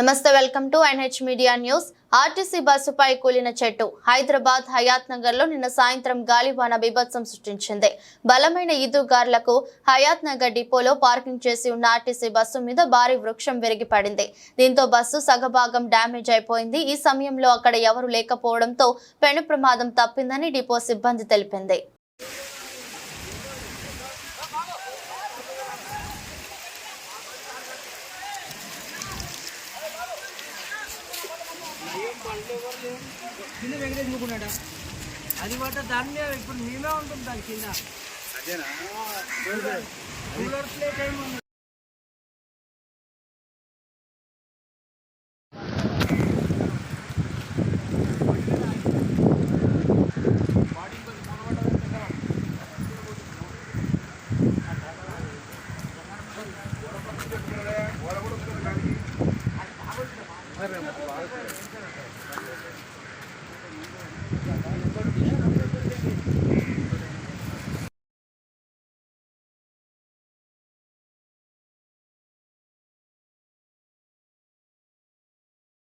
నమస్తే welcome to NH media news. RTC బస్సుపై కూలిన చెట్టు హైదరాబాద్ హయాత్ నగర్లో నిన్న సాయంత్రం గాలివాన బీభత్సం సృష్టించింది. బలమైన ఈదుగార్లకు హయాత్ నగర్ డిపోలో పార్కింగ్ చేసి ఉన్న ఆర్టీసీ బస్సు మీద భారీ వృక్షం విరిగి పడింది దీంతో బస్సు సగభాగం డ్యామేజ్ అయిపోయింది. ఈ సమయంలో అక్కడ ఎవరు లేకపోవడంతో పెను ప్రమాదం తప్పిందని డిపో సిబ్బంది తెలిపింది. కింద వెంకటేశ్వరుకున్నాడా అది పట్ట దాన్ని ఇప్పుడు మేమే ఉంటుంది దాని కింద అరే బాగా Vale,